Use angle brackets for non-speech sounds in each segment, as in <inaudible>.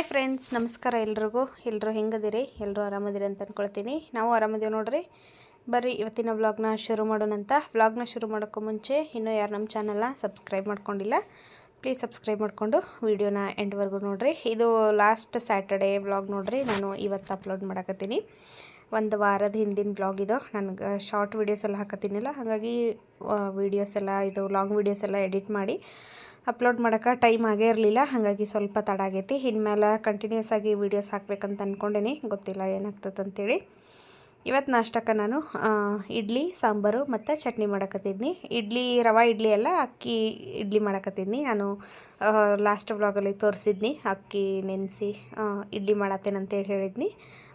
Hi friends, ನಮಸ್ಕಾರ ಎಲ್ರಿಗೂ. ಎಲ್ಲರೂ ಹೆಂಗದಿರಿ? ಎಲ್ಲರೂ ಆರಾಮದಿರಿ ಅಂತ ಅಂದ್ಕೊಳ್ತೀನಿ ನಾವು ಆರಾಮದೇವು ನೋಡ್ರಿ. ಬರ್ರಿ, ಇವತ್ತಿನ ವ್ಲಾಗ್ನ ಶುರು ಮಾಡೋಣಂತ ವ್ಲಾಗ್ನ ಶುರು ಮಾಡೋಕ್ಕೂ ಮುಂಚೆ ಇನ್ನೂ ಯಾರು ನಮ್ಮ ಚಾನಲ್ನ ಸಬ್ಸ್ಕ್ರೈಬ್ ಮಾಡ್ಕೊಂಡಿಲ್ಲ ಪ್ಲೀಸ್ ಸಬ್ಸ್ಕ್ರೈಬ್ ಮಾಡಿಕೊಂಡು ವೀಡಿಯೋನ ಎಂಡ್ವರೆಗೂ ನೋಡ್ರಿ. ಇದು ಲಾಸ್ಟ್ ಸ್ಯಾಟರ್ಡೇ ವ್ಲಾಗ್ ನೋಡ್ರಿ. ನಾನು ಇವತ್ತು ಅಪ್ಲೋಡ್ ಮಾಡಕತ್ತೀನಿ. ಒಂದು ವಾರದ ಹಿಂದಿನ ಬ್ಲಾಗ್ ಇದು. ನನಗೆ ಶಾರ್ಟ್ ವೀಡಿಯೋಸ್ ಎಲ್ಲ ಹಾಕತ್ತೀನಿಲ್ಲ. ಹಾಗಾಗಿ ವೀಡಿಯೋಸ್ ಎಲ್ಲ, ಇದು ಲಾಂಗ್ ವೀಡಿಯೋಸ್ ಎಲ್ಲ ಎಡಿಟ್ ಮಾಡಿ ಅಪ್ಲೋಡ್ ಮಾಡೋಕೆ ಟೈಮ್ ಆಗೇ ಇರಲಿಲ್ಲ, ಹಾಗಾಗಿ ಸ್ವಲ್ಪ ತಡ ಆಗೈತಿ. ಇನ್ಮೇಲೆ ಕಂಟಿನ್ಯೂಸ್ ಆಗಿ ವೀಡಿಯೋಸ್ ಹಾಕ್ಬೇಕಂತ ಅಂದ್ಕೊಂಡೇನಿ ಗೊತ್ತಿಲ್ಲ ಏನಾಗ್ತದೆ ಅಂತೇಳಿ. ಇವತ್ತು ನಾಷ್ಟಕ್ಕೆ ನಾನು ಇಡ್ಲಿ, ಸಾಂಬಾರು ಮತ್ತು ಚಟ್ನಿ ಮಾಡಕತ್ತಿದ್ನಿ. ಇಡ್ಲಿ ರವಾ ಇಡ್ಲಿ ಎಲ್ಲ ಅಕ್ಕಿ ಇಡ್ಲಿ ಮಾಡಕತ್ತಿದ್ನಿ. ನಾನು ಲಾಸ್ಟ್ ವ್ಲಾಗಲ್ಲಿ ತೋರಿಸಿದ್ನಿ, ಅಕ್ಕಿ ನೆನೆಸಿ ಇಡ್ಲಿ ಮಾಡತ್ತೇನಂತೇಳಿ ಹೇಳಿದ್ನಿ.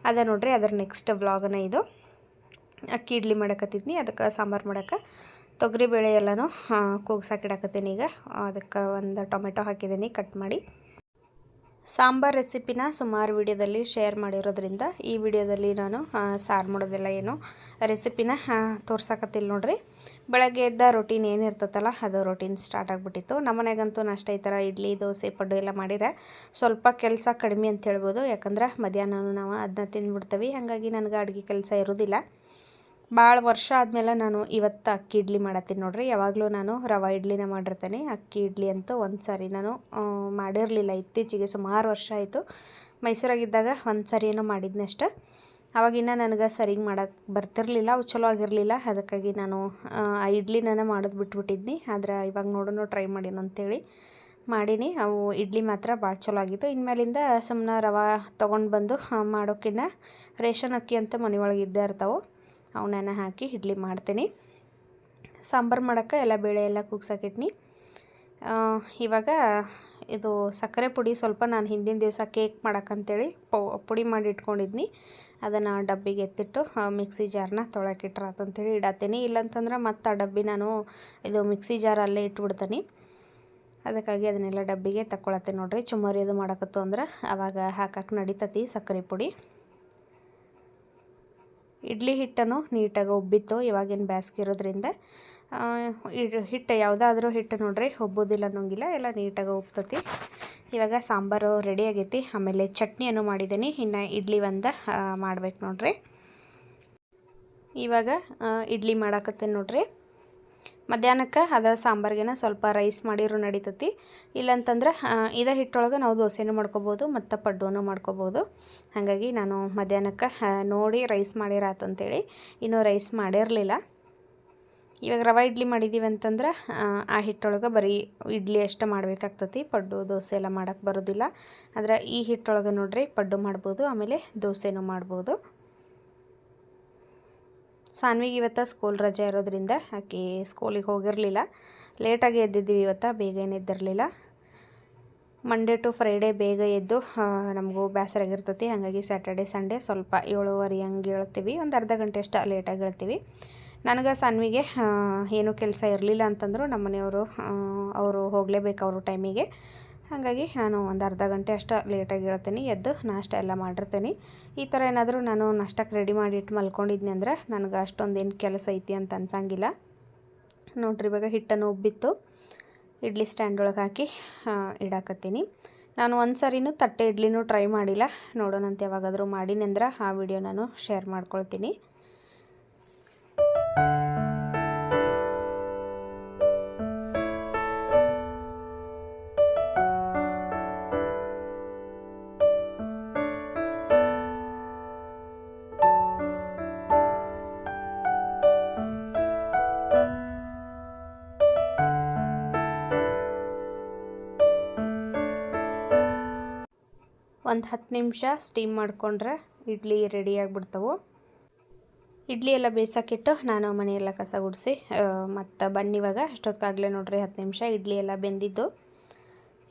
ಅದ ನೋಡ್ರಿ, ಅದರ ನೆಕ್ಸ್ಟ್ ವ್ಲಾಗನ ಇದು. ಅಕ್ಕಿ ಇಡ್ಲಿ ಮಾಡಕತ್ತಿದ್ನಿ, ಅದಕ್ಕೆ ಸಾಂಬಾರು ಮಾಡಕ್ಕೆ ತೊಗರಿಬೇಳೆ ಎಲ್ಲನೂ ಕೂಗ್ಸಾಕಿಡಕತ್ತೀನಿ ಈಗ. ಅದಕ್ಕೆ ಒಂದು ಟೊಮೆಟೊ ಹಾಕಿದ್ದೀನಿ, ಕಟ್ ಮಾಡಿ. ಸಾಂಬಾರ್ ರೆಸಿಪಿನ ಸುಮಾರು ವಿಡಿಯೋದಲ್ಲಿ ಶೇರ್ ಮಾಡಿರೋದ್ರಿಂದ ಈ ವಿಡಿಯೋದಲ್ಲಿ ನಾನು ಸಾರು ಮಾಡೋದಿಲ್ಲ ಏನು ರೆಸಿಪಿನ ತೋರ್ಸಕತ್ತಿಲ್ಲ ನೋಡ್ರಿ. ಬೆಳಗ್ಗೆ ಎದ್ದ ರೊಟೀನ್ ಏನಿರ್ತೈತಲ್ಲ ಅದು ರೊಟೀನ್ ಸ್ಟಾರ್ಟ್ ಆಗಿಬಿಟ್ಟಿತ್ತು. ನಮ್ಮ ಮನೆಗಂತೂ ನಾಷ್ಟ ಈ ಥರ ಇಡ್ಲಿ, ದೋಸೆ, ಪಡ್ಡು ಎಲ್ಲ ಮಾಡಿದ್ರೆ ಸ್ವಲ್ಪ ಕೆಲಸ ಕಡಿಮೆ ಅಂತ ಹೇಳ್ಬೋದು. ಯಾಕಂದ್ರೆ ಮಧ್ಯಾಹ್ನ ನಾವು ಅದನ್ನ ತಿಂದ್ಬಿಡ್ತೀವಿ. ಹಾಗಾಗಿ ನನಗೆ ಅಡುಗೆ ಕೆಲಸ ಇರೋದಿಲ್ಲ. ಭಾಳ ವರ್ಷ ಆದಮೇಲೆ ನಾನು ಇವತ್ತು ಅಕ್ಕಿ ಇಡ್ಲಿ ಮಾಡತ್ತೀನಿ ನೋಡ್ರಿ. ಯಾವಾಗಲೂ ನಾನು ರವೆ ಇಡ್ಲಿನ ಮಾಡಿರ್ತೇನೆ. ಅಕ್ಕಿ ಇಡ್ಲಿ ಅಂತೂ ಒಂದು ಸಾರಿ ನಾನು ಮಾಡಿರಲಿಲ್ಲ. ಇತ್ತೀಚೆಗೆ ಸುಮಾರು ವರ್ಷ ಆಯಿತು. ಮೈಸೂರಾಗಿದ್ದಾಗ ಒಂದು ಸಾರಿ ಏನೋ ಮಾಡಿದ್ನಷ್ಟ ಅವಾಗಿನ್ನ ನನಗೆ ಸರಿಗೆ ಮಾಡೋಕ್ಕೆ ಬರ್ತಿರಲಿಲ್ಲ. ಅವು ಚಲೋ ಆಗಿರಲಿಲ್ಲ. ಅದಕ್ಕಾಗಿ ನಾನು ಆ, ಇಡ್ಲಿನ ಮಾಡೋದು ಬಿಟ್ಬಿಟ್ಟಿದ್ನಿ. ಆದ್ರೆ ಇವಾಗ ನೋಡೋಣ ಟ್ರೈ ಮಾಡೀನಿ ಅಂತೇಳಿ ಮಾಡೀನಿ. ಅವು ಇಡ್ಲಿ ಮಾತ್ರ ಭಾಳ ಚಲೋ ಆಗಿತ್ತು. ಇನ್ಮೇಲಿಂದ ಸುಮ್ಮನೆ ರವೆ ತೊಗೊಂಡು ಬಂದು ಮಾಡೋಕ್ಕಿನ್ನ ರೇಷನ್ ಅಕ್ಕಿ ಅಂತ ಮನೆಯೊಳಗೆ ಇದ್ದೇ ಇರ್ತಾವೆ. ಅವನ್ನ ಹಾಕಿ ಇಡ್ಲಿ ಮಾಡ್ತೀನಿ. ಸಾಂಬಾರು ಮಾಡೋಕ್ಕೆ ಎಲ್ಲ ಬೇಳೆ ಎಲ್ಲ ಕೂಗ್ಸಾಕಿಟ್ನಿ. ಇವಾಗ ಇದು ಸಕ್ಕರೆ ಪುಡಿ ಸ್ವಲ್ಪ ನಾನು ಹಿಂದಿನ ದಿವಸ ಕೇಕ್ ಮಾಡೋಕ್ಕಂತೇಳಿ ಪುಡಿ ಮಾಡಿ ಇಟ್ಕೊಂಡಿದ್ನಿ. ಅದನ್ನು ಡಬ್ಬಿಗೆ ಎತ್ತಿಟ್ಟು ಮಿಕ್ಸಿ ಜಾರ್ನ ತೊಳಕಿಟ್ರಾತಂತೇಳಿ ಇಡತ್ತೀನಿ ಇಲ್ಲಂತಂದ್ರೆ ಮತ್ತೆ ಆ ಡಬ್ಬಿ ನಾನು ಇದು ಮಿಕ್ಸಿ ಜಾರ್ ಅಲ್ಲೇ ಇಟ್ಬಿಡ್ತೀನಿ. ಅದಕ್ಕಾಗಿ ಅದನ್ನೆಲ್ಲ ಡಬ್ಬಿಗೆ ತಗೊಳತ್ತೆ ನೋಡಿರಿ. ಚುಮ್ಮರಿ ಅದು ಮಾಡಕತ್ತು ಅಂದ್ರೆ ಅವಾಗ ಹಾಕಕ್ಕೆ ನಡೀತತಿ ಸಕ್ಕರೆ ಪುಡಿ. ಇಡ್ಲಿ ಹಿಟ್ಟನ್ನು ನೀಟಾಗಿ ಉಬ್ಬಿತ್ತು ಇವಾಗೇನು ಬ್ಯಾಸ್ಗೆ ಇರೋದ್ರಿಂದ. ಹಿಟ್ಟು ಯಾವುದಾದ್ರೂ ಹಿಟ್ಟು ನೋಡ್ರಿ, ಒಬ್ಬೋದಿಲ್ಲ ಅನ್ನೋಂಗಿಲ್ಲ, ಎಲ್ಲ ನೀಟಾಗಿ ಉಬ್ತತಿ ಇವಾಗ ಸಾಂಬಾರು ರೆಡಿ ಆಗೈತಿ, ಆಮೇಲೆ ಚಟ್ನಿಯನ್ನು ಮಾಡಿದ್ದೀನಿ, ಇನ್ನು ಇಡ್ಲಿ ಒಂದು ಮಾಡ್ಬೇಕು ನೋಡ್ರಿ. ಇವಾಗ ಇಡ್ಲಿ ಮಾಡಾಕತ್ತೇನೆ ನೋಡ್ರಿ. ಮಧ್ಯಾಹ್ನಕ್ಕೆ ಅದ ಸಾಂಬಾರ್ಗೆನ ಸ್ವಲ್ಪ ರೈಸ್ ಮಾಡಿದ್ರು ನಡೀತತಿ. ಇಲ್ಲಂತಂದ್ರೆ ಇದ ಹಿಟ್ಟೊಳಗೆ ನಾವು ದೋಸೆನೂ ಮಾಡ್ಕೊಬೋದು, ಮತ್ತು ಪಡ್ಡುನೂ ಮಾಡ್ಕೊಬೋದು. ಹಾಗಾಗಿ ನಾನು ಮಧ್ಯಾಹ್ನಕ್ಕೆ ನೋಡಿ ರೈಸ್ ಮಾಡಿರಾತಂತೇಳಿ. ಇನ್ನೂ ರೈಸ್ ಮಾಡಿರಲಿಲ್ಲ. ಇವಾಗ ರವೆ ಇಡ್ಲಿ ಮಾಡಿದ್ದೀವಿ ಅಂತಂದ್ರೆ ಆ ಹಿಟ್ಟೊಳಗೆ ಬರೀ ಇಡ್ಲಿ ಅಷ್ಟೇ ಮಾಡಬೇಕಾಗ್ತತಿ. ಪಡ್ಡು, ದೋಸೆ ಎಲ್ಲ ಮಾಡೋಕ್ಕೆ ಬರೋದಿಲ್ಲ. ಆದರೆ ಈ ಹಿಟ್ಟೊಳಗೆ ನೋಡ್ರಿ ಪಡ್ಡು ಮಾಡ್ಬೋದು, ಆಮೇಲೆ ದೋಸೆನೂ ಮಾಡ್ಬೋದು. ಸಾನ್ವಿಗೆ ಇವತ್ತು ಸ್ಕೂಲ್ ರಜೆ ಇರೋದ್ರಿಂದ ಆಕೆ ಸ್ಕೂಲಿಗೆ ಹೋಗಿರಲಿಲ್ಲ. ಲೇಟಾಗಿ ಎದ್ದಿದ್ದೀವಿ ಇವತ್ತು, ಬೇಗ ಏನಿದ್ದಿರಲಿಲ್ಲ ಮಂಡೇ ಟು ಫ್ರೈಡೇ ಬೇಗ ಎದ್ದು ನಮಗೂ ಬೇಸರ ಆಗಿರ್ತತಿ. ಹಾಗಾಗಿ ಸ್ಯಾಟರ್ಡೆ ಸಂಡೇ ಸ್ವಲ್ಪ ಏಳುವರೆ ಹಂಗೆ ಹೇಳ್ತೀವಿ ಒಂದು ಅರ್ಧ ಗಂಟೆ ಅಷ್ಟು ಲೇಟಾಗಿ ಹೇಳ್ತೀವಿ ನನಗೆ ಸನ್ವಿಗೆ ಏನೂ ಕೆಲಸ ಇರಲಿಲ್ಲ ಅಂತಂದರು ನಮ್ಮ ಮನೆಯವರು ಅವರು ಹೋಗಲೇಬೇಕು ಅವರು ಟೈಮಿಗೆ ಹಾಗಾಗಿ ನಾನು ಒಂದು ಅರ್ಧ ಗಂಟೆ ಅಷ್ಟು ಲೇಟಾಗಿ ಹೇಳ್ತೀನಿ, ಎದ್ದು ನಾಷ್ಟ ಎಲ್ಲ ಮಾಡಿರ್ತೀನಿ. ಈ ಥರ ಏನಾದರೂ ನಾನು ನಾಷ್ಟಕ್ಕೆ ರೆಡಿ ಮಾಡಿಟ್ಟು ಮಲ್ಕೊಂಡಿದ್ನಿ ಅಂದ್ರೆ ನನಗೆ ಏನು ಕೆಲಸ ಐತಿ ಅಂತ ಅನ್ಸಂಗಿಲ್ಲ. ನೋಡ್ರಿ ಇವಾಗ ಹಿಟ್ಟನ್ನು ಉಬ್ಬಿತ್ತು, ಇಡ್ಲಿ ಸ್ಟ್ಯಾಂಡ್ ಒಳಗೆ ಹಾಕಿ ಇಡಾಕತ್ತೀನಿ. ನಾನು ಒಂದು ಸರಿನೂ ತಟ್ಟೆ ಇಡ್ಲಿನೂ ಟ್ರೈ ಮಾಡಿಲ್ಲ. ನೋಡೋಣಂತ ಯಾವಾಗಾದರೂ ಮಾಡೀನಿ ಅಂದ್ರೆ ಆ ವಿಡಿಯೋ ನಾನು ಶೇರ್ ಮಾಡ್ಕೊಳ್ತೀನಿ. ಒಂದು ಹತ್ತು ನಿಮಿಷ ಸ್ಟೀಮ್ ಮಾಡಿಕೊಂಡ್ರೆ ಇಡ್ಲಿ ರೆಡಿ ಆಗಿಬಿಡ್ತಾವೆ. ಇಡ್ಲಿ ಎಲ್ಲ ಬೇಯಿಸೋಕ್ಕಿಟ್ಟು ನಾನು ಮನೆಯೆಲ್ಲ ಕಸ ಗುಡಿಸಿ ಮತ್ತು ಬನ್ನಿವಾಗ ಅಷ್ಟೊತ್ತಾಗಲೇ ನೋಡ್ರಿ ಹತ್ತು ನಿಮಿಷ ಇಡ್ಲಿ ಎಲ್ಲ ಬೆಂದಿದ್ದು.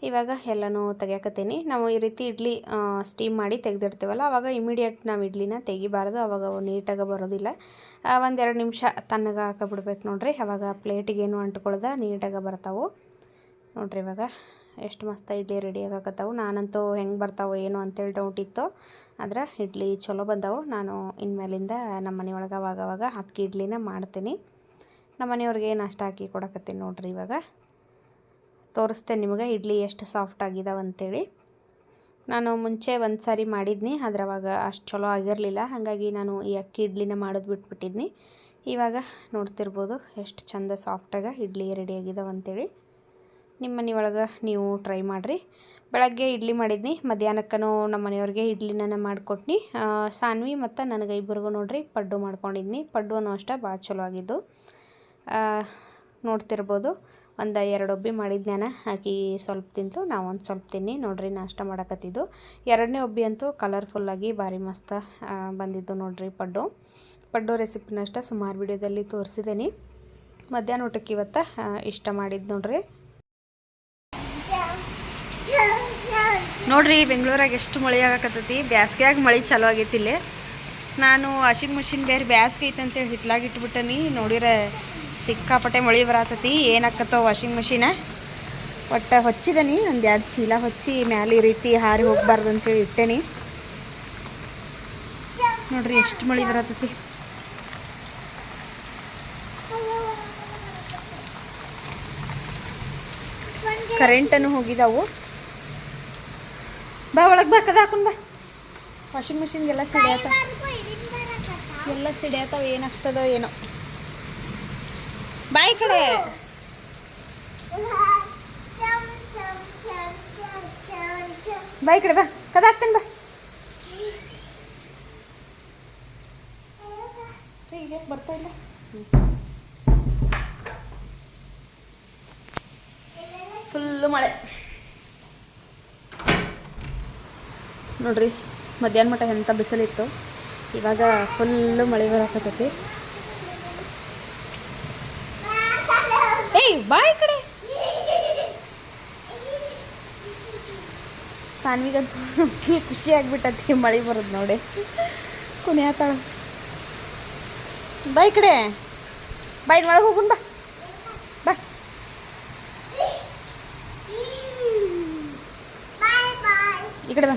ಇವಾಗ ಎಲ್ಲನೂ ತೆಗ್ಯಾಕತ್ತೀನಿ. ನಾವು ಈ ರೀತಿ ಇಡ್ಲಿ ಸ್ಟೀಮ್ ಮಾಡಿ ತೆಗೆದಿರ್ತೀವಲ್ಲ ಆವಾಗ ಇಮಿಡಿಯೇಟ್ ನಾವು ಇಡ್ಲಿನ ತೆಗಿಬಾರ್ದು ಅವು ನೀಟಾಗಿ ಬರೋದಿಲ್ಲ. ಒಂದೆರಡು ನಿಮಿಷ ತಣ್ಣಗೆ ಹಾಕಬಿಡ್ಬೇಕು ನೋಡ್ರಿ. ಅವಾಗ ಪ್ಲೇಟಿಗೇನು ಅಂಟ್ಕೊಳ್ದ ನೀಟಾಗಿ ಬರ್ತಾವೆ. ನೋಡ್ರಿ ಇವಾಗ. ಎಷ್ಟು ಮಸ್ತ ಇಡ್ಲಿ ರೆಡಿ ಆಗಕತ್ತಾವು, ನಾನಂತೂ ಹೆಂಗೆ ಬರ್ತಾವೋ ಏನು ಅಂತೇಳಿ ಡೌಟ್ ಇತ್ತು. ಆದ್ರೆ ಇಡ್ಲಿ ಚಲೋ ಬಂದಾವು. ನಾನು ಇನ್ಮೇಲಿಂದ ನಮ್ಮ ಮನೆಯೊಳಗೆ ಅವಾಗ ಅವಾಗ ಅಕ್ಕಿ ಇಡ್ಲಿನ ಮಾಡ್ತೀನಿ. ನಮ್ಮ ಮನೆಯವ್ರಿಗೆ ನಾಷ್ಟ ಹಾಕಿ ಕೊಡಕತ್ತೀನಿ ನೋಡ್ರಿ ಇವಾಗ. ತೋರಿಸ್ತೇನೆ ನಿಮಗೆ ಇಡ್ಲಿ ಎಷ್ಟು ಸಾಫ್ಟ್ ಆಗಿದಾವೆ ಅಂತೇಳಿ. ನಾನು ಮುಂಚೆ ಒಂದು ಸಾರಿ ಮಾಡಿದ್ನಿ, ಅದ್ರವಾಗ ಅಷ್ಟು ಚಲೋ ಆಗಿರಲಿಲ್ಲ. ಹಾಗಾಗಿ ನಾನು ಈ ಅಕ್ಕಿ ಇಡ್ಲಿನ ಮಾಡೋದು ಬಿಟ್ಬಿಟ್ಟಿದ್ನಿ. ಇವಾಗ ನೋಡ್ತಿರ್ಬೋದು ಎಷ್ಟು ಚಂದ ಸಾಫ್ಟಾಗ ಇಡ್ಲಿ ರೆಡಿ ಆಗಿದಾವೆ ಅಂತೇಳಿ. ನಿಮ್ಮ ಮನೆಯೊಳಗೆ ನೀವು ಟ್ರೈ ಮಾಡಿರಿ. ಬೆಳಗ್ಗೆ ಇಡ್ಲಿ ಮಾಡಿದ್ನಿ ಮಧ್ಯಾಹ್ನಕ್ಕೂ ನಮ್ಮ ಮನೆಯವ್ರಿಗೆ ಇಡ್ಲಿನ ಮಾಡಿಕೊಟ್ನಿ. ಸಾನ್ವಿ ಮತ್ತು ನನಗೆ ಇಬ್ಬರಿಗೂ ನೋಡ್ರಿ, ಪಡ್ಡು ಮಾಡ್ಕೊಂಡಿದ್ನಿ. ಪಡ್ಡು ಅಷ್ಟೇ ಭಾಳ ಚಲೋ ಆಗಿದ್ದು. ನೋಡ್ತಿರ್ಬೋದು, ಒಂದು ಎರಡು ಒಬ್ಬಿ ಮಾಡಿದ್ನ್ಯಾನ ಆಕಿ ಸ್ವಲ್ಪ ತಿಂತು, ನಾವು ಒಂದು ಸ್ವಲ್ಪ ತಿನ್ನಿ. ನೋಡ್ರಿ, ನಾಷ್ಟ ಮಾಡಕತ್ತಿದ್ದು. ಎರಡನೇ ಒಬ್ಬಿ ಅಂತೂ ಕಲರ್ಫುಲ್ಲಾಗಿ ಭಾರಿ ಮಸ್ತ ಬಂದಿದ್ದು ನೋಡ್ರಿ ಪಡ್ಡು. ಪಡ್ಡು ರೆಸಿಪಿನ ಅಷ್ಟ ಸುಮಾರು ವಿಡಿಯೋದಲ್ಲಿ ತೋರಿಸಿದ್ದೀನಿ ಮಧ್ಯಾಹ್ನ ಊಟಕ್ಕೆ ಇವತ್ತು ಇಷ್ಟ ಮಾಡಿದ್ದು ನೋಡ್ರಿ. ನೋಡ್ರಿ, ಬೆಂಗಳೂರಾಗ ಎಷ್ಟು ಮಳೆ ಆಗಕತ್ತೈತಿ. ಬ್ಯಾಸ್ಗ್ಯಾಗ ಮಳೆ ಚಲೋ ಆಗೈತಿ ಇಲ್ಲಿ. ನಾನು ವಾಷಿಂಗ್ ಮಿಷಿನ್ ಬೇರೆ ಬ್ಯಾಸ್ಗೆ ಐತೆ ಅಂತೇಳಿ ಹಿತ್ಲಾಗಿ ಇಟ್ಬಿಟ್ಟನಿ. ನೋಡಿರೆ ಸಿಕ್ಕಾಪಟ್ಟೆ ಮಳೆ ಬರತತಿ. ಏನಾಕತ್ತೋ ವಾಷಿಂಗ್ ಮಿಷಿನ. ಒಟ್ಟು ಹೊಚ್ಚಿದನಿ. ಒಂದು ಎರಡು ಚೀಲ ಹೊಚ್ಚಿ ಮ್ಯಾಲೆ ಈ ರೀತಿ ಹಾರಿ ಹೋಗ್ಬಾರ್ದು ಅಂತೇಳಿ ಇಟ್ಟೇನಿ. ನೋಡ್ರಿ, ಎಷ್ಟು ಮಳೆ ಬರತೈತಿ. ಕರೆಂಟನ್ನು ಹೋಗಿದಾವು. ಬಾ ಒಳಗೆ ಬಾ ಕದ ಹಾಕೊಂಡು ಬಾ. ವಾಷಿಂಗ್ ಮಿಷಿನ್ಗೆಲ್ಲ ಸಿಡಿಯತ್ತ ಎಲ್ಲ ಸಿಡಿಯತ್ತವ ಏನಾಗ್ತದೋ ಏನೋ. ಬಾಯಿ ಕಡೆ. ಬಾಯ್ ಕಡೆ ಬಾ ಕದ ಹಾಕ್ತೇನೆ ಬಾ. ಹೀಗೆ ಬರ್ತಾ ಇಲ್ಲ? ಫುಲ್ಲು ಮಳೆ. ನೋಡ್ರಿ, ಮಧ್ಯಾಹ್ನ ಮಟ್ಟ ಎಂಥ ಬಿಸಿಲಿತ್ತು. ಇವಾಗ ಫುಲ್ಲು ಮಳೆ ಬರಕತ್ತೈತಿ. ಏಯ್ ಬಾಯ್ ಕಡೆ. ಸಾನ್ವಿಗಂತೂ <laughs> ಖುಷಿ ಆಗ್ಬಿಟ್ಟತಿ ಮಳೆ ಬರೋದು ನೋಡಿ. ಕುಣಿಯತ್ತಾಳ ಬಾಯ್ ಕಡೆ. ಬಾಯ್ ಒಳಗೆ ಹೋಗುನ್ ಬಾ. ಬಾ. ಈ ಕಡೆ ಬಾ.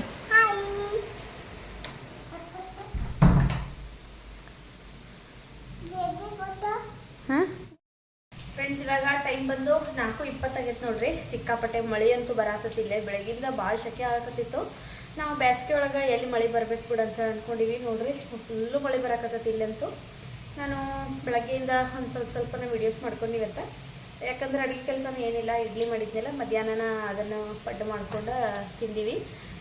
ಫ್ರೆಂಡ್ಸ್ ಇವಾಗ ಟೈಮ್ ಬಂದು ನಾಲ್ಕು ಇಪ್ಪತ್ತಾಗೈತೆ ನೋಡ್ರಿ. ಸಿಕ್ಕಾಪಟ್ಟೆ ಮಳೆ ಅಂತೂ ಬರಾತತಿಲ್ಲ ಬೆಳಗಿಂದ ಭಾಳ ಶೆಕೆ ಆಗಕತ್ತಿತ್ತು. ನಾವು ಬೇಸಿಗೆ ಒಳಗೆ ಎಲ್ಲಿ ಮಳೆ ಬರ್ಬೇಕು ಬಿಡು ಅಂತ ಅಂದ್ಕೊಂಡಿವಿ ನೋಡ್ರಿ. ಫುಲ್ಲು ಮಳೆ ಬರಕತ್ತೈತಿ ಇಲ್ಲಂತೂ. ನಾನು ಬೆಳಗ್ಗೆಯಿಂದ ಒಂದು ಸ್ವಲ್ಪ ಸ್ವಲ್ಪನೇ ವೀಡಿಯೋಸ್ ಮಾಡ್ಕೊಂಡಿವಂತ ಯಾಕಂದ್ರೆ ಅಡುಗೆ ಕೆಲಸನೂ ಏನಿಲ್ಲ, ಇಡ್ಲಿ ಮಾಡಿದ್ನಲ್ಲ ಮಧ್ಯಾಹ್ನ ಅದನ್ನು ಪಡ್ಡು ಮಾಡ್ಕೊಂಡು ತಿಂದೀವಿ.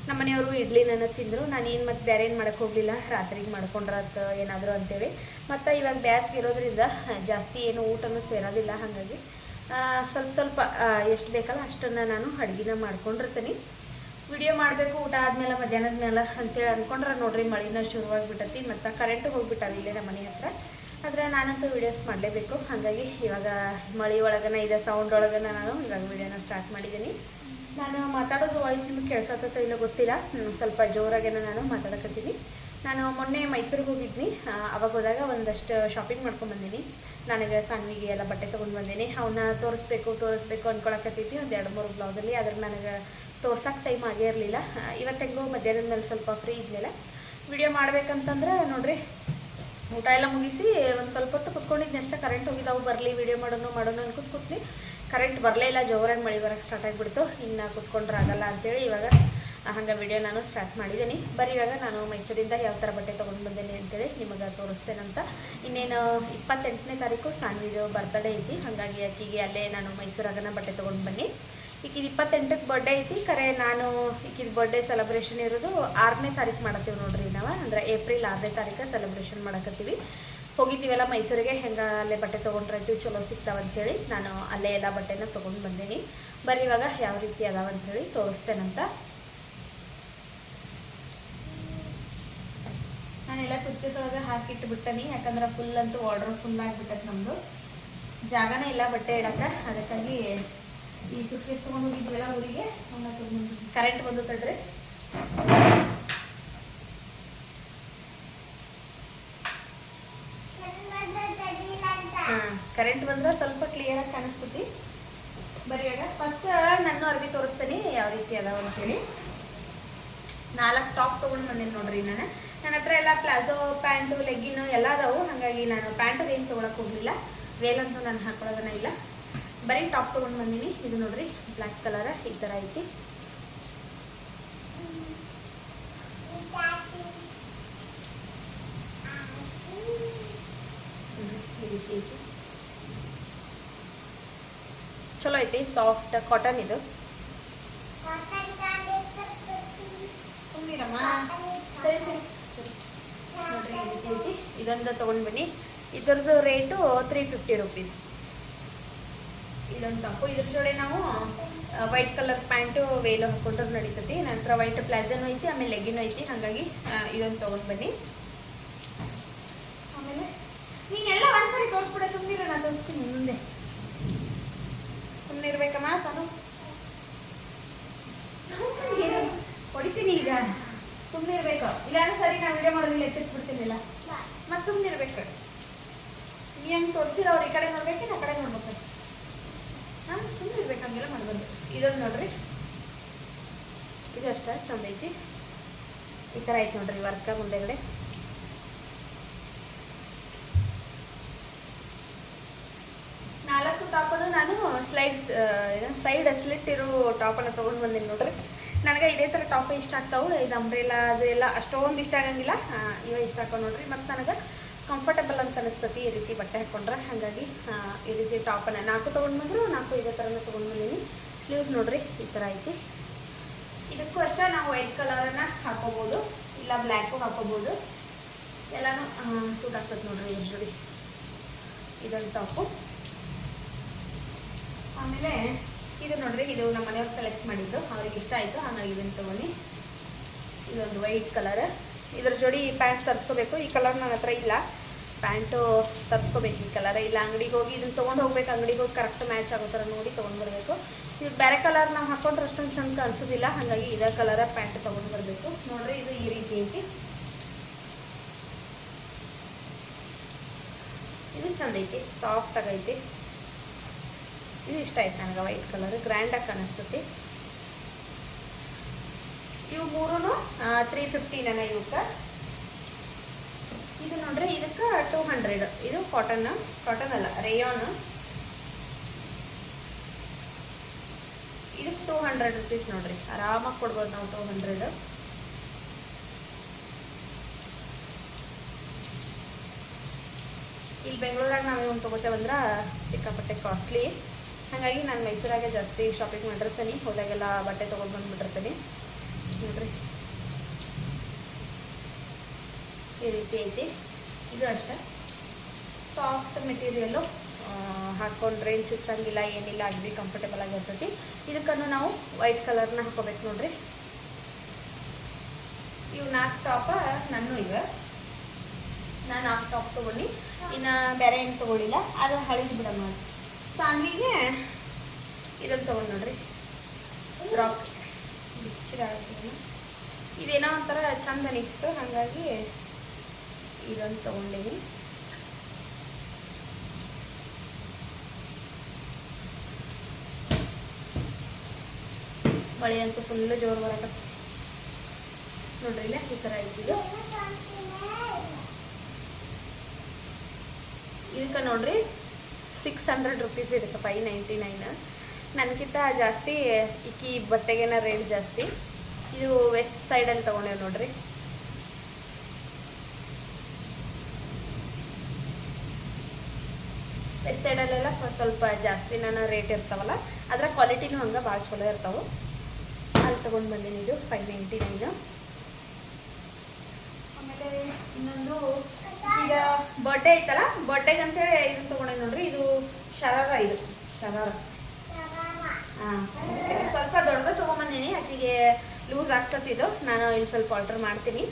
ನಮ್ಮ ಮನೆಯವರು ಇಡ್ಲಿ ನನ್ನ ತಿಂದರು. ನಾನು ಏನು ಮತ್ತು ಬೇರೆ ಏನು ಮಾಡೋಕ್ಕೆ ಹೋಗಲಿಲ್ಲ. ರಾತ್ರಿಗೆ ಮಾಡ್ಕೊಂಡ್ರತ್ ಏನಾದರೂ ಅಂತೇಳಿ. ಮತ್ತು ಇವಾಗ ಬ್ಯಾಸ್ಗೆ ಇರೋದ್ರಿಂದ ಜಾಸ್ತಿ ಏನು ಊಟನೂ ಸೇರೋದಿಲ್ಲ, ಹಾಗಾಗಿ ಸ್ವಲ್ಪ ಸ್ವಲ್ಪ ಎಷ್ಟು ಬೇಕಲ್ಲ ಅಷ್ಟನ್ನು ನಾನು ಅಡುಗೆನ ಮಾಡ್ಕೊಂಡಿರ್ತೀನಿ. ವಿಡಿಯೋ ಮಾಡಬೇಕು, ಊಟ ಆದಮೇಲೆ ಮಧ್ಯಾಹ್ನದ ಮೇಲೆ ಅಂತೇಳಿ ಅಂದ್ಕೊಂಡ್ರೆ ನೋಡ್ರಿ, ಮಳಿನ ಶುರುವಾಗಿಬಿಟ್ಟತಿ ಮತ್ತು ಕರೆಂಟ್ ಹೋಗ್ಬಿಟ್ಟಾವ ಇಲ್ಲೇ ನಮ್ಮ ಮನೆ ಹತ್ರ. ಆದರೆ ನಾನಂತೂ ವೀಡಿಯೋಸ್ ಮಾಡಲೇಬೇಕು. ಹಾಗಾಗಿ ಇವಾಗ ಮಳೆ ಒಳಗನ, ಇದೆ ಸೌಂಡ್ ಒಳಗನ ನಾನು ಇವಾಗ ವಿಡಿಯೋನ ಸ್ಟಾರ್ಟ್ ಮಾಡಿದ್ದೀನಿ. ನಾನು ಮಾತಾಡೋದು ವಾಯ್ಸ್ ನಿಮಗೆ ಕೇಳಿಸತ್ತೋ ಇಲ್ಲ ಗೊತ್ತಿಲ್ಲ. ಸ್ವಲ್ಪ ಜೋರಾಗೇನೋ ನಾನು ಮಾತಾಡಕತ್ತೀನಿ. ನಾನು ಮೊನ್ನೆ ಮೈಸೂರಿಗೆ ಹೋಗಿದ್ನಿ. ಅವಾಗ ಹೋದಾಗ ಒಂದಷ್ಟು ಶಾಪಿಂಗ್ ಮಾಡ್ಕೊಂಬಂದಿನಿ ನನಗೆ ಸಾನ್ವಿಗೆ ಎಲ್ಲ ಬಟ್ಟೆ ತೊಗೊಂಡು ಬಂದೀನಿ. ಅವನ್ನ ತೋರಿಸ್ಬೇಕು ತೋರಿಸ್ಬೇಕು ಅಂದ್ಕೊಳಕತ್ತಿದ್ವಿ ಒಂದು ಎರಡು ಮೂರು ಬ್ಲಾಗಲ್ಲಿ ಅದ್ರ ನನಗೆ ತೋರ್ಸೋಕೆ ಟೈಮ್ ಆಗೇ ಇರಲಿಲ್ಲ. ಇವತ್ತೆಂಗೋ ಮಧ್ಯಾಹ್ನದ ಮೇಲೆ ಸ್ವಲ್ಪ ಫ್ರೀ ಇದ್ಮೇಲೆ ವಿಡಿಯೋ ಮಾಡ್ಬೇಕಂತಂದ್ರೆ ನೋಡಿರಿ, ಊಟ ಎಲ್ಲ ಮುಗಿಸಿ ಒಂದು ಸ್ವಲ್ಪ ಹೊತ್ತು ಕುತ್ಕೊಂಡಿದ್ದೆ ಅಷ್ಟೇ. ಕರೆಂಟ್ ಹೋಗಿದ್ದಾವೆ ಬರಲಿ ವಿಡಿಯೋ ಮಾಡೋಣ ಮಾಡೋಣ ಅಂತ ಕೂತ್ನಿ. ಕರೆಂಟ್ ಬರಲೇ ಇಲ್ಲ, ಜೋರಾಗಿ ಮಳೆ ಬರೋಕ್ಕೆ ಸ್ಟಾರ್ಟ್ ಆಗಿಬಿಡ್ತು. ಇನ್ನು ಕುತ್ಕೊಂಡ್ರೆ ಆಗಲ್ಲ ಅಂತೇಳಿ ಇವಾಗ ಹಂಗೆ ವಿಡಿಯೋ ನಾನು ಸ್ಟಾರ್ಟ್ ಮಾಡಿದ್ದೀನಿ ಬರೀ ಇವಾಗ ನಾನು ಮೈಸೂರಿಂದ ಯಾವ ಥರ ಬಟ್ಟೆ ತೊಗೊಂಡು ಬಂದೇನೆ ಅಂತೇಳಿ ನಿಮಗೆ ತೋರಿಸ್ತೇನಂತ. ಇನ್ನೇನು ಇಪ್ಪತ್ತೆಂಟನೇ ತಾರೀಕು ಸಾನ್ವಿದು ಬರ್ತಡೇ ಐತಿ. ಹಾಗಾಗಿ ಆಕಿಗೆ ಅಲ್ಲೇ ನಾನು ಮೈಸೂರಾಗನ ಬಟ್ಟೆ ತೊಗೊಂಡು ಬನ್ನಿ. ಈಗ ಇಪ್ಪತ್ತೆಂಟಕ್ಕೆ ಬರ್ಡೇ ಐತಿ. ಕರೆ ನಾನು ಈಕಿದ ಬರ್ಡೇ ಸೆಲೆಬ್ರೇಷನ್ ಇರೋದು ಆರನೇ ತಾರೀಕು ಮಾಡತ್ತೀವಿ ನೋಡ್ರಿ ನಾವು. ಅಂದರೆ ಏಪ್ರಿಲ್ ಆರನೇ ತಾರೀಕು ಸೆಲೆಬ್ರೇಷನ್ ಮಾಡಕತ್ತೀವಿ. ಹೋಗಿದ್ದೀವಲ್ಲ ಮೈಸೂರಿಗೆ, ಹೆಂಗೆ ಅಲ್ಲೇ ಬಟ್ಟೆ ತೊಗೊಂಡ್ರೈತಿ ಚಲೋ ಸಿಗ್ತಾವ ಅಂಥೇಳಿ ನಾನು ಅಲ್ಲೇ ಎಲ್ಲ ಬಟ್ಟೆನ ತೊಗೊಂಡು ಬಂದೀನಿ. ಬರೀ ಇವಾಗ ಯಾವ ರೀತಿ ಅದಾವ ಅಂಥೇಳಿ ತೋರಿಸ್ತೇನಂತ ನಾನೆಲ್ಲ ಒಳಗೆ ಹಾಕಿಟ್ಟು ಯಾಕಂದ್ರೆ ಫುಲ್ ಅಂತೂ ಆರ್ಡರ್ ಫುಲ್ ಆಗಿಬಿಟ್ಟೈತೆ ನಮ್ಮದು ಜಾಗನೇ ಇಲ್ಲ ಬಟ್ಟೆ ಇಡಕ್ಕೆ, ಅದಕ್ಕಾಗಿ ಈ ಸುಟ್ಕೇಸ್ ತೊಗೊಂಡು ಹೋಗಿದ್ವಲ್ಲ ಊರಿಗೆ ಕರೆಂಟ್ ಬಂದು ತಡ್ರಿ ಕರೆಂಟ್ ಬಂದ್ರೆ ಸ್ವಲ್ಪ ಕ್ಲಿಯರ್ ಕ್ಲಿಯರಾಗಿ ಕಾಣಿಸ್ತೈತಿ ಬರೀವಾಗ ಫಸ್ಟ್ ನನ್ನ ಅರ್ಬಿ ತೋರಿಸ್ತೀನಿ, ಯಾವ ರೀತಿ ಅದಾವ ಅಂತೇಳಿ. ನಾಲ್ಕು ಟಾಪ್ ತೊಗೊಂಡು ಬಂದೀನಿ ನೋಡ್ರಿ ನಾನು. ನನ್ನ ಹತ್ರ ಎಲ್ಲ ಪ್ಲಾಜೋ, ಪ್ಯಾಂಟು, ಲೆಗ್ಗಿನ್ ಎಲ್ಲ ಅದಾವು. ಹಾಗಾಗಿ ನಾನು ಪ್ಯಾಂಟದು ಏನು ತೊಗೊಳಕ್ಕೆ ಹೋಗಲಿಲ್ಲ. ವೇಲಂತೂ ನಾನು ಹಾಕೊಳ್ಳೋದನ್ನ ಇಲ್ಲ. ಬರೀ ಟಾಪ್ ತೊಗೊಂಡು ಬಂದೀನಿ. ಇದು ನೋಡ್ರಿ ಬ್ಲ್ಯಾಕ್ ಕಲರ್ ಈ ಥರ ಐತಿ. ಈ ರೀತಿ ಐತಿ. ಚಲೋ ಐತಿ ಸಾಫ್ಟ್ ಕಾಟನ್ ಇದು. ಸರಿ ಸರಿ. ನೋಡ್ರಿ ಇದೊಂದು ತೊಗೊಂಡು ಬನ್ನಿ. ಇದರದ್ದು ರೇಟು ತ್ರೀ ಫಿಫ್ಟಿ ರುಪೀಸ್ ಇದೊಂದು ತಪ್ಪು ಇದ್ರ ಜೋಡೆ ನಾವು ವೈಟ್ ಕಲರ್ ಪ್ಯಾಂಟು ವೇಲು ಹಾಕೊಂಡ್ರೆ ನಡೀತೈತಿ. ನಂತರ ವೈಟ್ ಪ್ಲಾಜಾನು ಐತಿ ಆಮೇಲೆ ಲೆಗಿನೂ ಐತಿ. ಹಾಗಾಗಿ ಇದೊಂದು ತೊಗೊಂಡು ಬನ್ನಿ. ಆಮೇಲೆ? ನೀನೆಲ್ಲ ಒಂದ್ಸರಿ ತೋರಿಸ್ಬಿಡ. ಸುಮ್ಮನೆ ನಾನು ತೋರಿಸ್ತೀನಿ ಮುಂದೆ ಇರ್ಬೇಕಮ್ಮ ಸಾನು ಹೊಡಿತೀನಿ ಈಗ. ಸುಮ್ಮನೆ ಇರ್ಬೇಕು. ಇಲ್ಲಾಂದ್ರೆ ಸರಿ ನಾನು ವಿಡಿಯೋ ಮಾಡೋದಿಲ್ಲ ಎತ್ತಿಟ್ಬಿಡ್ತೀನಿಲ್ಲ ಮತ್ತೆ ಸುಮ್ಮನೆ ಇರ್ಬೇಕು. ನೀ ಹೆಂಗ್ ತೋರಿಸಿರ ಅವ್ರು ಈ ಕಡೆ ನೋಡ್ಬೇಕು ಆ ಕಡೆ ನೋಡ್ಬೇಕು. ಹಾಂ ಸುಮ್ಮನೆ ಇರ್ಬೇಕು, ಹಂಗೆಲ್ಲ ಮಾಡ್ಬಾರ್ದು. ಇದೊಂದು ನೋಡ್ರಿ. ಇದು ಅಷ್ಟೇ, ಚಂದ ಐತಿ. ಈ ಥರ ಐತೆ ನೋಡ್ರಿ, ವರ್ಕ ಮುಂದೆಗಡೆ ನಾಲ್ಕು ಟಾಪನ್ನು ನಾನು ಸ್ಲೈಡ್ಸ್ ಸೈಡ್ ಸ್ಲಿಟ್ ಇರೋ ಟಾಪನ್ನು ತೊಗೊಂಡು ಬಂದೀನಿ ನೋಡ್ರಿ. ನನಗೆ ಇದೇ ಥರ ಟಾಪ್ ಇಷ್ಟ ಆಗ್ತಾವೆ. ಇದು ಅಂಬ್ರೆಲಾ ಅದು ಎಲ್ಲ ಅಷ್ಟೊಂದು ಇಷ್ಟ ಆಗಂಗಿಲ್ಲ. ಇವ ಇಷ್ಟ ಹಾಕೋ ನೋಡ್ರಿ. ಮತ್ತು ನನಗೆ ಕಂಫರ್ಟಬಲ್ ಅಂತ ಅನಿಸ್ತತಿ ಈ ರೀತಿ ಬಟ್ಟೆ ಹಾಕೊಂಡ್ರೆ. ಹಾಗಾಗಿ ಈ ರೀತಿ ಟಾಪನ್ನು ನಾಲ್ಕು ತೊಗೊಂಡು ಬಂದರು. ನಾಲ್ಕು ಇದೇ ಥರನೇ ತೊಗೊಂಡು ಬಂದೀನಿ. ಸ್ಲೀವ್ಸ್ ನೋಡ್ರಿ, ಈ ಥರ ಐತಿ. ಇದಕ್ಕೂ ಅಷ್ಟೇ ನಾವು ವೈಟ್ ಕಲರನ್ನ ಹಾಕೋಬೋದು. ಇಲ್ಲ ಬ್ಲ್ಯಾಕು ಹಾಕೋಬೋದು. ಎಲ್ಲನೂ ಸೂಟ್ ಆಗ್ತದೆ ನೋಡ್ರಿ ಇದ್ರಿ ಇದೊಂದು ಟಾಪು. ಆಮೇಲೆ ಇದು ನೋಡ್ರಿ, ಇದು ನಮ್ಮ ಮನೆಯವ್ರು ಸೆಲೆಕ್ಟ್ ಮಾಡಿದ್ದು. ಅವ್ರಿಗೆ ಇಷ್ಟ ಆಯಿತು. ಹಾಗಾಗಿ ಇದನ್ನು ತೊಗೊಂಡು ಇದೊಂದು ವೈಟ್ ಕಲರ್ ಇದ್ರ ಜೋಡಿ ಪ್ಯಾಂಟ್ ತರಿಸ್ಕೋಬೇಕು. ಈ ಕಲರ್ ನನ್ನ ಹತ್ರ ಇಲ್ಲ. ಪ್ಯಾಂಟು ತರಿಸ್ಕೋಬೇಕು. ಈ ಕಲರ್ ಇಲ್ಲ, ಅಂಗಡಿಗೆ ಹೋಗಿ ಇದನ್ನ ತೊಗೊಂಡು ಹೋಗ್ಬೇಕು. ಅಂಗಡಿಗೆ ಹೋಗಿ ಕರೆಕ್ಟ್ ಮ್ಯಾಚ್ ಆಗೋ ಥರ ನೋಡಿ ತೊಗೊಂಡು ಬರಬೇಕು. ಇದು ಬೇರೆ ಕಲರ್ ನಾವು ಹಾಕೊಂಡ್ರೆ ಅಷ್ಟೊಂದು ಚಂದ ಕಾಣಿಸೋದಿಲ್ಲ. ಹಾಗಾಗಿ ಇದೇ ಕಲರ ಪ್ಯಾಂಟ್ ತೊಗೊಂಡು ಬರಬೇಕು. ನೋಡ್ರಿ, ಇದು ಈ ರೀತಿ ಐತಿ. ಇದು ಚಂದ ಐತಿ. ಸಾಫ್ಟ್ ಆಗೈತಿ ಇದು ಇಷ್ಟ ಆಯ್ತು ನನಗೆ ವೈಟ್ ಕಲರ್ ಗ್ರ್ಯಾಂಡಾಗಿ ಕಾಣಿಸ್ತತಿ ಇವು ಮೂರೂ ತ್ರೀ ಫಿಫ್ಟಿ ನನ್ನ ಇವಕ್ಕೆ. ಇದು ನೋಡ್ರಿ, ಇದಕ್ಕೆ ಟೂ ಹಂಡ್ರೆಡ್ ಇದು ಕಾಟನ್ ಕಾಟನ್ ಅಲ್ಲ ರೇಯಾನ್ ಇದಕ್ಕೆ ಟೂ ಹಂಡ್ರೆಡ್ ರುಪೀಸ್ ನೋಡ್ರಿ. ಆರಾಮಾಗಿ ಕೊಡ್ಬೋದು ನಾವು ಟೂ ಹಂಡ್ರೆಡ್ ಇಲ್ಲಿ ಬೆಂಗಳೂರಾಗ ನಾವು ಇವ್ನು ತೊಗೋತೇವಂದ್ರೆ ಸಿಕ್ಕಾಪಟ್ಟೆ ಕಾಸ್ಟ್ಲಿ ಹಾಗಾಗಿ ನಾನು ಮೈಸೂರಾಗೆ ಜಾಸ್ತಿ ಶಾಪಿಂಗ್ ಮಾಡಿರ್ತೀನಿ. ಹೋದಾಗೆಲ್ಲ ಬಟ್ಟೆ ತೊಗೊಂಡು ಬಂದುಬಿಟ್ಟಿರ್ತೀನಿ. ನೋಡ್ರಿ. ಈ ರೀತಿ ಐತಿ. ಇದು ಅಷ್ಟೇ. ಸಾಫ್ಟ್ ಮೆಟೀರಿಯಲ್ಲು ಹಾಕ್ಕೊಂಡ್ರೆ ಏನು ಚುಚ್ಚಂಗಿಲ್ಲ, ಏನಿಲ್ಲ ಅಗ್ದಿ ಕಂಫರ್ಟೇಬಲ್ ಆಗಿರ್ತೈತಿ ಇದಕ್ಕನ್ನು ನಾವು ವೈಟ್ ಕಲರ್ನ ಹಾಕೋಬೇಕು ನೋಡ್ರಿ. ಇವು ನಾಲ್ಕು ಟಾಪ ನಾನು ಈಗ ನಾನು ನಾಲ್ಕು ಟಾಪ್ ತೊಗೊಂಡು. ಇನ್ನು ಬೇರೆ ಏನು ತೊಗೊಳಿಲ್ಲ ಅದು ಹಳಿದು ಬಿಡೋಣ ಸಾನ್ವಿಗೆ ಇದನ್ನು ತೊಗೊಂಡು ನೋಡ್ರಿ. ರಾಕ್ ಇದೇನೋ ಒಂಥರ ಚಂದ ಅನಿಸ್ತು ಹಾಗಾಗಿ ಇದೊಂದು ತೊಗೊಂಡೀನಿ. ಮಳೆ ಅಂತೂ ಫುಲ್ಲು ಜೋರು ಬರಕ ನೋಡ್ರಿ ಇಲ್ಲ ಈ ಥರ ಇದ್ದಿದ್ದು ಇದಕ್ಕೆ ನೋಡ್ರಿ ಸಿಕ್ಸ್ ಹಂಡ್ರೆಡ್ ರುಪೀಸ್ ಇದಕ್ಕೆ ಫೈವ್ ನೈಂಟಿ ನೈನ್ ನನಗಿಂತ ಜಾಸ್ತಿ ಇಕ್ಕಿ ಬಟ್ಟೆಗೇನ ರೇಟ್ ಜಾಸ್ತಿ. ಇದು ವೆಸ್ಟ್ ಸೈಡಲ್ಲಿ ತೊಗೊಂಡೇವೆ ನೋಡ್ರಿ. ವೆಸ್ಟ್ ಸೈಡಲ್ಲೆಲ್ಲ ಸ್ವಲ್ಪ ಜಾಸ್ತಿ ನಾನು ರೇಟ್ ಇರ್ತಾವಲ್ಲ, ಅದರ ಕ್ವಾಲಿಟಿನೂ ಹಂಗೆ ಭಾಳ ಚಲೋ ಇರ್ತಾವೆ. ಅಲ್ಲಿ ತೊಗೊಂಡು ಬಂದೀನಿ ಇದು ಫೈವ್ ನೈಂಟಿ ನೈನು ಆಮೇಲೆ ಇನ್ನೊಂದು ಈಗ ಬರ್ಡೇ ಐತಲ್ಲ ಬರ್ಡೇಗೆ ಅಂತೇಳಿ ಇದನ್ನ ತಗೊಂಡೆ ನೋಡ್ರಿ, ಇದು ಶರಾರ ಇದು, ಶರಾರ. ಹಾಂ ಸ್ವಲ್ಪ ದೊಡ್ಡದು ತೊಗೊಂಬಂದೀನಿ, ಅಕ್ಕಿಗೆ ಲೂಸ್ ಆಗ್ತತಿ ಇದು, ನಾನು ಇಲ್ಲಿ ಸ್ವಲ್ಪ ಆಲ್ಟ್ರ್ ಮಾಡ್ತೀನಿ.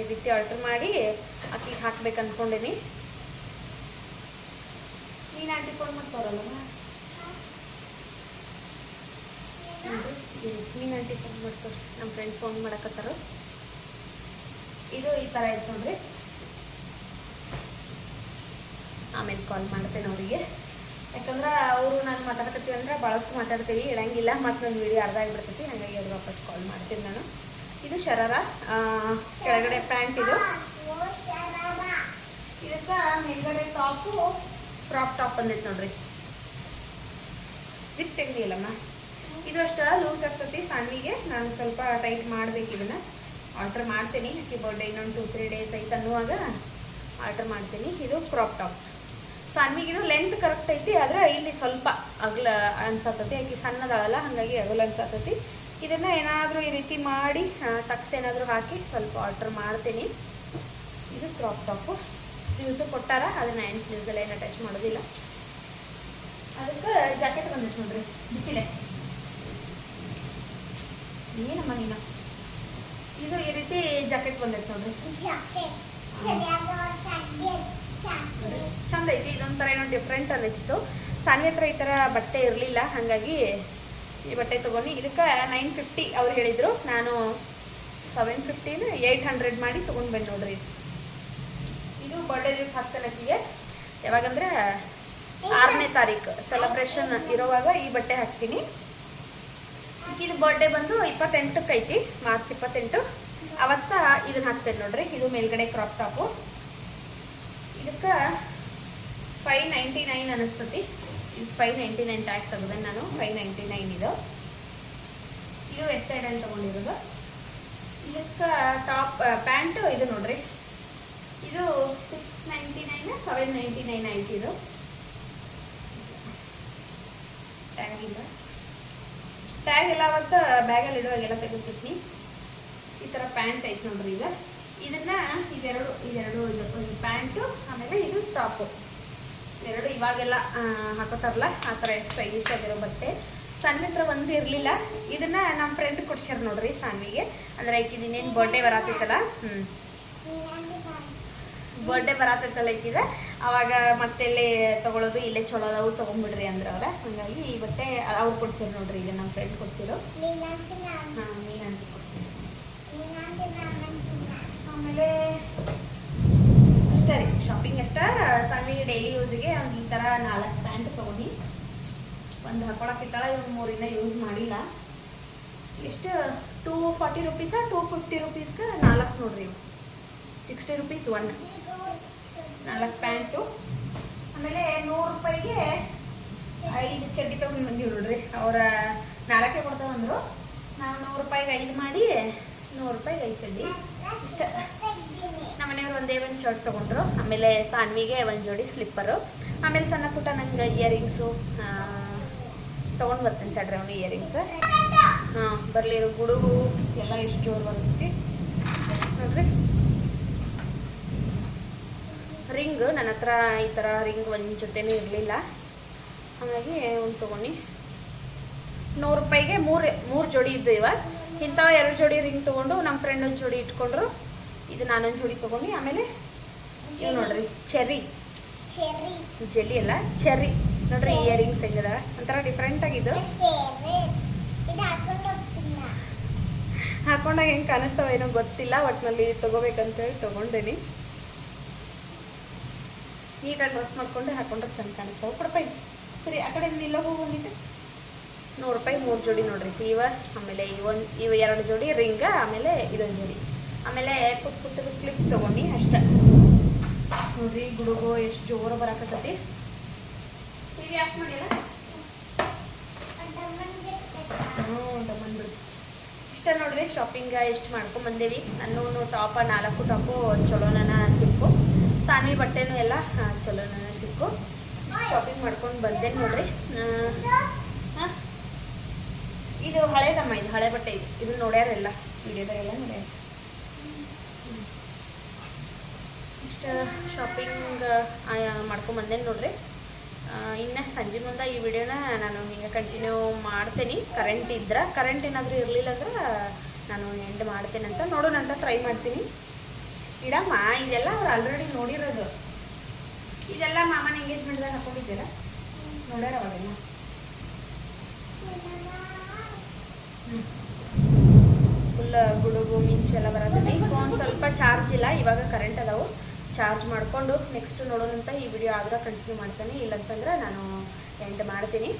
ಈ ರೀತಿ ಆಲ್ಟ್ರ್ ಮಾಡಿ ಅಕ್ಕಿಗೆ ಹಾಕ್ಬೇಕು ಅಂದ್ಕೊಂಡೀನಿ ನೀನು ಫೋನ್ ಮಾಡ್ತಾರಲ್ಲ? ನೀನು ಆಂಟಿ ಫೋನ್ ಮಾಡ್ತಾರೆ ನಮ್ಮ ಫ್ರೆಂಡ್ ಫೋನ್ ಮಾಡಕತ್ತಾರ. ಇದು ಈ ಥರ ಇತ್ತು ನೋಡ್ರಿ ಆಮೇಲೆ ಕಾಲ್ ಮಾಡ್ತೇನೆ ಅವರಿಗೆ. ಯಾಕಂದ್ರೆ ಅವರು ನಾನು ಮಾತಾಡ್ಕತ್ತೀವಿ ಅಂದ್ರೆ ಭಾಳಷ್ಟು ಮಾತಾಡ್ತೀವಿ, ಇಡಂಗಿಲ್ಲ, ಮತ್ತು ನನ್ನ ವಿಡಿಯೋ ಅರ್ಧ ಆಗಿಬಿಡ್ತೈತಿ, ಹಾಗಾಗಿ ಅವ್ರಿಗೆ ವಾಪಸ್ ಕಾಲ್ ಮಾಡ್ತೀನಿ ನಾನು. ಇದು ಶರಾರ ಕೆಳಗಡೆ ಪ್ಯಾಂಟ್ ಇದು. ಇದಕ್ಕೆ ಮೇಲ್ಗಡೆ ಟಾಪು ಕ್ರಾಪ್ ಟಾಪ್ ಬಂದೈತೆ ನೋಡ್ರಿ. ಜಿಪ್ ತೆಗ್ದಿಲ್ಲಮ್ಮ ಇದು ಅಷ್ಟು ಲೂಸ್ ಆಗ್ತತಿ, ಸಣ್ಣಿಗೆ ನಾನು ಸ್ವಲ್ಪ ಟೈಟ್ ಮಾಡ್ಬೇಕು ಇದನ್ನ. ಆರ್ಡ್ರ್ ಮಾಡ್ತೀನಿ. ಆಕೆ ಬರ್ಡೇ ಇನ್ನೊಂದು ಟೂ ತ್ರೀ ಡೇಸ್ ಐತೆ ಅನ್ನುವಾಗ ಆರ್ಡ್ರ್ ಮಾಡ್ತೀನಿ. ಇದು ಕ್ರಾಪ್ ಟಾಪ್ ಸಾನ್ವಿಗೆ ಇದು ಲೆಂತ್ ಕರೆಕ್ಟ್ ಐತಿ, ಆದರೆ ಇಲ್ಲಿ ಸ್ವಲ್ಪ ಅಗಲ ಅನ್ಸತ್ತೈತಿ ಆಕೆ ಸಣ್ಣದಾಳಲ್ಲ, ಹಾಗಾಗಿ ಅಗಲ ಅನ್ಸತ್ತೈತಿ ಇದನ್ನು ಏನಾದರೂ ಈ ರೀತಿ ಮಾಡಿ ಟಕ್ಸ್ ಏನಾದರೂ ಹಾಕಿ ಸ್ವಲ್ಪ ಆರ್ಡ್ರ್ ಮಾಡ್ತೀನಿ. ಇದು ಕ್ರಾಪ್ ಟಾಪು ಸ್ಲೀವ್ಸು ಕೊಟ್ಟಾರ, ಅದನ್ನ ಹ್ಯಾಂಡ್ ಸ್ಲೀವ್ಸೆಲ್ಲ ಏನು ಅಟ್ಯಾಚ್ ಮಾಡೋದಿಲ್ಲ. ಅದಕ್ಕೆ ಜಾಕೆಟ್ ಬಂದಿತ್ತು ನೋಡ್ರಿ, ಬಿಚ್ಚಿಲೆ. ಏನಮ್ಮ ನೀನು? ಇದು ಈ ರೀತಿ ಜಾಕೆಟ್ ಬಂದೈತೆ ನೋಡ್ರಿ. ಚಂದ ಐತಿ ಇದೊಂಥರ ಏನೋ ಡಿಫ್ರೆಂಟ್ ಅನ್ನಿಸ್ತು ಸಾನ್ವಿ ಹತ್ರ ಈ ಥರ ಬಟ್ಟೆ ಇರಲಿಲ್ಲ ಹಾಗಾಗಿ ಈ ಬಟ್ಟೆ ತೊಗೊಂಡು ಇದಕ್ಕೆ ನೈನ್ ಫಿಫ್ಟಿ ಅವ್ರು ಹೇಳಿದರು. ನಾನು ಸೆವೆನ್ ಫಿಫ್ಟಿನ ಏಯ್ಟ್ ಹಂಡ್ರೆಡ್ ಮಾಡಿ ತೊಗೊಂಡು ಬಂದು ನೋಡ್ರಿ ಇದು. ಬರ್ಡೇ ದಿವಸ ಹಾಕ್ತಾನೆ ಆಕಿಗೆ ಯಾವಾಗಂದ್ರೆ ಆರನೇ ತಾರೀಕು ಸೆಲೆಬ್ರೇಷನ್ ಇರೋವಾಗ ಈ ಬಟ್ಟೆ ಹಾಕ್ತೀನಿ. ಇದು ಬರ್ಡೇ ಬಂದು ಇಪ್ಪತ್ತೆಂಟಕ್ಕೆ ಐತಿ ಮಾರ್ಚ್ ಇಪ್ಪತ್ತೆಂಟು. ಅವತ್ತ ಇದನ್ನ ಹಾಕ್ತೇನೆ ನೋಡ್ರಿ. ಇದು ಮೇಲ್ಗಡೆ ಕ್ರಾಪ್ ಟಾಪು ಇದಕ್ಕೆ ಫೈವ್ ನೈಂಟಿ ನೈನ್ ಅನಿಸ್ತತಿ. ಇದು ಫೈವ್ ನೈಂಟಿ ನೈನ್ ಟ್ಯಾಗ್ ತೆಗ್ದೆ ನಾನು. ಫೈವ್ ನೈಂಟಿ ನೈನ್ ಇದು. ಇದು ಎಸ್ ಸೈಡ್ ಅಲ್ಲಿ ತೊಗೊಂಡಿರೋದು. ಇದಕ್ಕೆ ಟಾಪ್ ಪ್ಯಾಂಟು ಇದು ನೋಡ್ರಿ. ಇದು six ninety nine seven ninety nine ಐತಿ ಇದು. ಟ್ಯಾಗ್ ಇಲ್ಲ. ಟ್ಯಾಗ್ ಎಲ್ಲ ಅವತ್ತು ಬ್ಯಾಗಲ್ಲಿ ಇಡುವಾಗೆಲ್ಲ ತೆಗೆದಿರ್ತೀನಿ ಈ ಥರ ಪ್ಯಾಂಟ್ ಐತೆ ನೋಡ್ರಿ ಈಗ. ಇದನ್ನ ಇದೆರಡು ಇದೆರಡು ಇದು ಒಂದು ಪ್ಯಾಂಟು ಆಮೇಲೆ ಇದು ಟಾಪು ಎರಡು ಇವಾಗೆಲ್ಲ ಹಾಕೋತಾರಲ್ಲ, ಆ ಥರ ಸ್ಟೈಲಿಶ್ ಆಗಿರೋ ಬಟ್ಟೆ. ಸಣ್ಣ ಹತ್ರ ಒಂದು ಇರಲಿಲ್ಲ. ಇದನ್ನ ನಮ್ಮ ಫ್ರೆಂಡ್ ಕೊಡ್ಸ್ಯಾರ ನೋಡ್ರಿ ಸಾನ್ವಿಗೆ. ಅಂದ್ರೆ ಆಕಿದು ಇನ್ನೇನು ಬರ್ಡೇ ಬರತ್ತೈತಲ್ಲ ಹ್ಞೂ ಬರ್ಡೇ ಬರತ್ತೈತಲ್ಲ ಅವಾಗ ಮತ್ತೆಲ್ಲೇ ತಗೊಳ್ಳೋದು ಇಲ್ಲೇ ಚಲೋ ಅದಾವು ತೊಗೊಂಡ್ಬಿಡ್ರಿ ಅಂದ್ರೆ ಅವ್ರ. ಹಂಗಾಗಿ ಈ ಬಟ್ಟೆ ಅವ್ರು ಕೊಡ್ಸಿರು ನೋಡ್ರಿ, ಈಗ ನಮ್ಮ ಫ್ರೆಂಡ್ ಕೊಡ್ಸಿರು ಆಮೇಲೆ ಅಷ್ಟೇ ರೀ ಶಾಪಿಂಗ್ ಅಷ್ಟೇ. ಸಾನ್ವಿಗೆ ಡೈಲಿ ಯೂಸ್ಗೆ ಒಂದು ಈ ಥರ ನಾಲ್ಕು ಪ್ಯಾಂಟ್ ತೊಗೊಂಡು. ಒಂದು ಹಾಕೊಳಕ್ಕಿತ್ತಾಳ ಇವ್ನು ಮೂರಿಂದ ಯೂಸ್ ಮಾಡಿಲ್ಲ. ಎಷ್ಟು? Two forty rupees two fifty ರುಪೀಸ್ಗೆ ನಾಲ್ಕು ನೋಡ್ರಿ ಸಿಕ್ಸ್ಟಿ ರುಪೀಸ್ ಒನ್. ನಾಲ್ಕು ಪ್ಯಾಂಟು. ಆಮೇಲೆ ನೂರು ರೂಪಾಯಿಗೆ ಐದು ಚಡ್ಡಿ ತೊಗೊಂಡು ಬಂದೀವಿ ನೋಡ್ರಿ. ಅವರ ನಾಲ್ಕೇ ಕೊಡ್ತಾವಂದ್ರು ನಾವು ನೂರು ರೂಪಾಯಿಗೆ ಐದು ಮಾಡಿ ನೂರು ರೂಪಾಯಿಗೆ ಐದು ಚಡ್ಡಿ. ಇಷ್ಟ. ನಮ್ಮ ಮನೆಯವ್ರು ಒಂದೇ ಒಂದು ಶರ್ಟ್ ತೊಗೊಂಡ್ರು. ಆಮೇಲೆ ಸಾನ್ವಿಗೆ ಒಂದು ಜೋಡಿ ಸ್ಲಿಪ್ಪರು. ಆಮೇಲೆ ಸಣ್ಣ ಪುಟ್ಟ ನಂಗೆ ಇಯರಿಂಗ್ಸು ತೊಗೊಂಡು ಬರ್ತೀನಿ ತಡ್ರಿ ಅವನು ಇಯರಿಂಗ್ಸ್. ಹಾಂ, ಬರಲಿ ಗುಡುಗು ಎಲ್ಲ ಎಷ್ಟು ಜೋರು ಬರ್ತೈತಿ. ನೋಡ್ರಿ. ರಿಂಗ್ ನನ್ನ ಹತ್ರ ಈ ಥರ ರಿಂಗ್ ಒಂದು ಜೊತೆನೂ ಇರಲಿಲ್ಲ. ಹಾಗಾಗಿ ಒಂದು ತೊಗೊಂಡು. ನೂರು ರೂಪಾಯಿಗೆ ಮೂರು ಮೂರು ಜೋಡಿ ಇದ್ದು ಇವ ಇಂಥ ಎರಡು ಜೋಡಿ ರಿಂಗ್ ತೊಗೊಂಡು ನಮ್ಮ ಫ್ರೆಂಡ್ ಒಂದು ಜೋಡಿ ಇಟ್ಕೊಂಡ್ರು. ಇದು ನಾನೊಂದು ಜೋಡಿ ತೊಗೊಂಡು. ಆಮೇಲೆ ಇವು ನೋಡ್ರಿ ಚೆರ್ರಿ ಜೆಲ್ಲಿ ಅಲ್ಲ ಚೆರ್ರಿ ನೋಡ್ರಿ ರಿಂಗ್ಸ್ ಹೆಂಗದ ಒಂಥರ ಡಿಫ್ರೆಂಟ್ ಆಗಿದ್ದು. ಹಾಕೊಂಡಾಗ ಹೆಂಗೆ ಕಾಣಿಸ್ತಾವ ಏನೋ ಗೊತ್ತಿಲ್ಲ ಒಟ್ಟಿನಲ್ಲಿ ತೊಗೋಬೇಕಂತೇಳಿ ತೊಗೊಂಡೇನಿ. ನೀಟಾಗಿ ಡ್ರೆಸ್ ಮಾಡ್ಕೊಂಡು ಹಾಕೊಂಡ್ರೆ ಚಂದ ಕಾಣಿಸ್ತಾವೆ. ಕೊಡಪ್ಪ. ಸರಿ ಆ ಕಡೆ ನಿಲ್ಲ ಹೋಗಿ ಬಂದಿದ್ದೆ ನೂರು ರೂಪಾಯಿ ಮೂರು ಜೋಡಿ ನೋಡ್ರಿ. ಇವ ಆಮೇಲೆ ಇವೊಂದು ಇವ ಎರಡು ಜೋಡಿ ರಿಂಗ ಆಮೇಲೆ ಇದೊಂದು ಜೋಡಿ. ಆಮೇಲೆ ಪುಟ್ ಪುಟ್ಟದ ಕ್ಲಿಪ್ ತೊಗೊಂಡು ಅಷ್ಟೆ. ನೋಡ್ರಿ ಗುಡುಗು ಎಷ್ಟು ಜೋರು ಬರಾಕತ್ತೈತಿ. ಈಗ ಯಾಕೆ ಮಾಡಿಲ್ಲ ಹ್ಞೂ ಇಷ್ಟ ನೋಡ್ರಿ ಶಾಪಿಂಗ್ ಎಷ್ಟು ಮಾಡ್ಕೊಂಡ್ ಬಂದೇವಿ. ನಾನು ಟಾಪ ನಾಲ್ಕು ಟಾಪು ಚಲೋನ ಸಿಕ್ಕು ಸಾನ್ವಿ ಬಟ್ಟೆನೂ ಎಲ್ಲ ಚಲೋ ಸಿಕ್ಕು. ಶಾಪಿಂಗ್ ಮಾಡ್ಕೊಂಡು ಬಂದೆ ನೋಡ್ರಿ? ಇದು ಹಳೇದಮ್ಮ ಇದು ಹಳೆ ಬಟ್ಟೆ ಇದು. ಇದನ್ನ ನೋಡ್ಯಾರೆಲ್ಲ ವಿಡಿಯೋದಾಗೆಲ್ಲ ನೋಡ್ಯಾರ. ಇಷ್ಟ ಶಾಪಿಂಗ್ ಮಾಡ್ಕೊಂಡ್ ಬಂದೇನಿ ನೋಡ್ರಿ. ಇನ್ನು ಸಂಜೆ ಮುಂದೆ ಈ ವಿಡಿಯೋನ ನಾನು ಹಿಂಗೆ ಕಂಟಿನ್ಯೂ ಮಾಡ್ತೀನಿ. ಕರೆಂಟ್ ಇದ್ರೆ ಕರೆಂಟ್ ಏನಾದರೂ ಇರಲಿಲ್ಲ ಅಂದ್ರೆ ನಾನು ಎಂಡ್ ಮಾಡ್ತೇನೆ ಅಂತ ನೋಡೋಣ ಅಂತ ಟ್ರೈ ಮಾಡ್ತೀನಿ. ಇಡಮ್ಮ, ಇದೆಲ್ಲ ಅವ್ರು ಆಲ್ರೆಡಿ ನೋಡಿರೋದು. ಇದೆಲ್ಲ ಮಾಮನ ಎಂಗೇಜ್ಮೆಂಟ್ದಾಗ ಹಾಕೊಂಡಿದ್ದೀರ? ನೋಡ್ಯಾರ ಅವಾಗೆಲ್ಲ. ಫುಲ್ ಗುಡುಗು, ಮಿಂಚು ಎಲ್ಲ ಬರೋದಿಲ್ಲ ಫೋನ್ ಸ್ವಲ್ಪ ಚಾರ್ಜ್ ಇಲ್ಲ, ಇವಾಗ ಕರೆಂಟ್ ಅದಾವು. ಚಾರ್ಜ್ ಮಾಡಿಕೊಂಡು ನೆಕ್ಸ್ಟ್ ನೋಡೋಣಂತ ಈ ವಿಡಿಯೋ ಆದ್ರೆ ಕಂಟಿನ್ಯೂ ಮಾಡ್ತೇನೆ. ಇಲ್ಲಂತಂದ್ರೆ ನಾನು ಎಂಡ್ ಮಾಡ್ತೀನಿ.